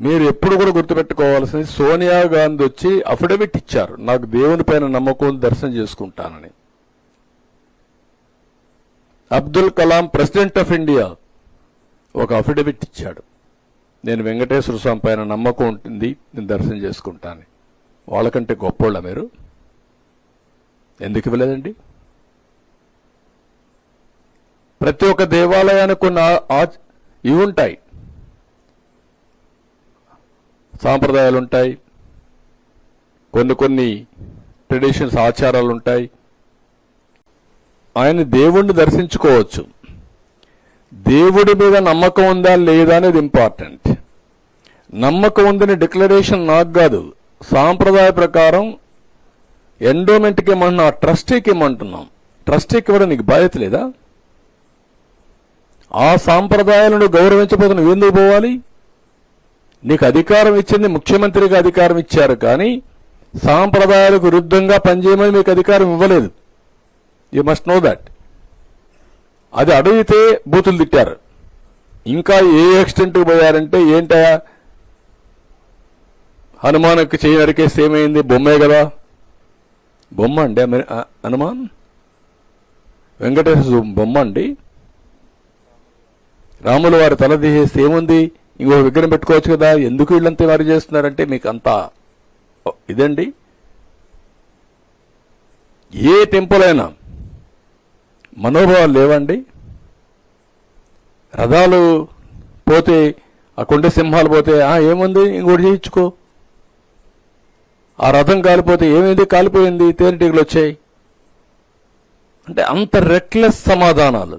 మీరు ఎప్పుడు కూడా గుర్తుపెట్టుకోవాల్సింది సోనియా గాంధీ వచ్చి అఫిడవిట్ ఇచ్చారు. నాకు దేవుని పైన నమ్మకం ఉంది, దర్శనం చేసుకుంటానని. Abdul Kalam president of India ఒక అఫిడవిట్ ఇచ్చాడు. నేను వెంకటేశ్వర స్వామి పైన నమ్మకం ఉంటుంది నేను దర్శనం చేసుకుంటాను వాళ్ళకంటే గొప్పోళ్ళ మీరు? ఎందుకు ఇవ్వలేదండి? ప్రతి ఒక్క దేవాలయానికి కొన్ని ఇవి ఉంటాయి. సాంప్రదాయాలు ఉంటాయి కొన్ని కొన్ని ట్రెడిషన్స్ ఆచారాలు ఉంటాయి ఆయన దేవుణ్ణి దర్శించుకోవచ్చు. దేవుడి మీద నమ్మకం ఉందా లేదా అనేది ఇంపార్టెంట్. నమ్మకం ఉందని డిక్లరేషన్ నాకు కాదు. సాంప్రదాయ ప్రకారం ఎండోమెంట్కి ఏమంటున్నా ట్రస్టీకి ఇమ్మంటున్నాం. ట్రస్టీకి ఇవ్వడం నీకు బాధ్యత లేదా? ఆ సాంప్రదాయాలను గౌరవించబోతున్న ఎందుకు పోవాలి? నీకు అధికారం ఇచ్చింది ముఖ్యమంత్రిగా అధికారం ఇచ్చారు కానీ సాంప్రదాయాలకు విరుద్ధంగా పనిచేయమని మీకు అధికారం ఇవ్వలేదు. యూ మస్ట్ నో దాట్ అది అడిగితే బూతులు తిట్టారు. ఇంకా ఏ ఎక్స్టెంట్కి పోయారంటే ఏంటా హనుమాన్కి చేయి నరికేస్తే ఏమైంది? బొమ్మే కదా. బొమ్మ అండి హనుమాన్? వెంకటేశ్వర బొమ్మ అండి. రాముల వారి తల తీసేస్తే ఏముంది? ఇంకో విగ్రహం పెట్టుకోవచ్చు కదా ఎందుకు వీళ్ళంతా వారు చేస్తున్నారంటే మీకు అంత ఇదండి. ఏ టెంపుల్ అయినా మనోభావాలు లేవండి. రథాలు పోతే ఆ కొండ సింహాలు పోతే ఆ ఏముంది? ఇంకోటి చేయించుకో. ఆ రథం కాలిపోతే ఏమైంది? కాలిపోయింది. తేనెటీగలు వచ్చాయి. అంటే అంత రెక్లెస్ సమాధానాలు.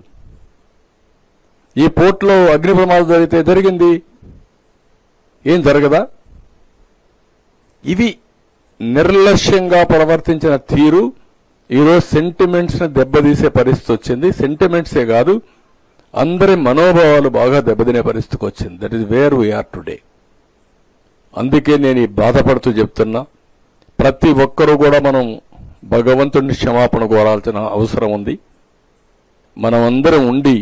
ఈ పోర్ట్లో అగ్ని ప్రమాదం జరిగితే జరిగింది. ఏం జరగదా? ఇది నిర్లక్ష్యంగా ప్రవర్తించిన తీరు ఈరోజు సెంటిమెంట్స్ని దెబ్బతీసే పరిస్థితి వచ్చింది. సెంటిమెంట్సే కాదు అందరి మనోభావాలు బాగా దెబ్బతినే పరిస్థితికి వచ్చింది. That is where we are today అందుకే నేను ఈ బాధపడుతూ చెప్తున్నా. ప్రతి ఒక్కరూ కూడా మనం భగవంతుడిని క్షమాపణ కోరాల్సిన అవసరం ఉంది. మనమందరం ఉండి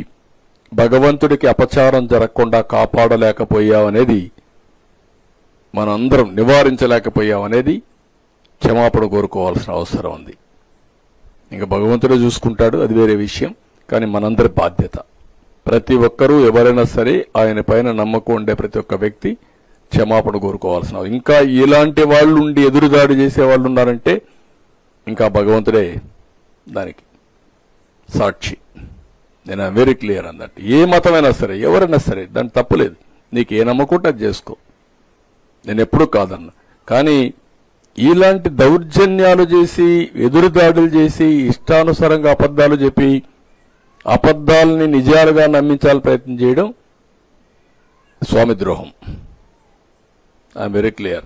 భగవంతుడికి అపచారం జరగకుండా కాపాడలేకపోయామనేది మనందరం నివారించలేకపోయామనేది క్షమాపణ కోరుకోవాల్సిన అవసరం ఉంది. ఇంకా భగవంతుడే చూసుకుంటాడు అది వేరే విషయం కానీ మనందరి బాధ్యత. ప్రతి ఒక్కరూ ఎవరైనా సరే ఆయన పైన నమ్మకం ఉండే ప్రతి ఒక్క వ్యక్తి క్షమాపణ కోరుకోవాల్సిన ఇంకా ఇలాంటి వాళ్ళు ఉండి ఎదురుదాడి చేసే వాళ్ళు ఉన్నారంటే ఇంకా భగవంతుడే దానికి సాక్షి. నేను వెరీ క్లియర్ అన్నట్టు. ఏ మతమైనా సరే ఎవరైనా సరే దాని తప్పులేదు. నీకు ఏ నమ్మకం అది చేసుకో. నేను ఎప్పుడూ కాదన్నా. కానీ ఇలాంటి దౌర్జన్యాలు చేసి ఎదురుదాడులు చేసి ఇష్టానుసారంగా అబద్ధాలు చెప్పి అబద్ధాలని నిజాలుగా నమ్మించాలని ప్రయత్నం చేయడం స్వామి ద్రోహం. I'm very clear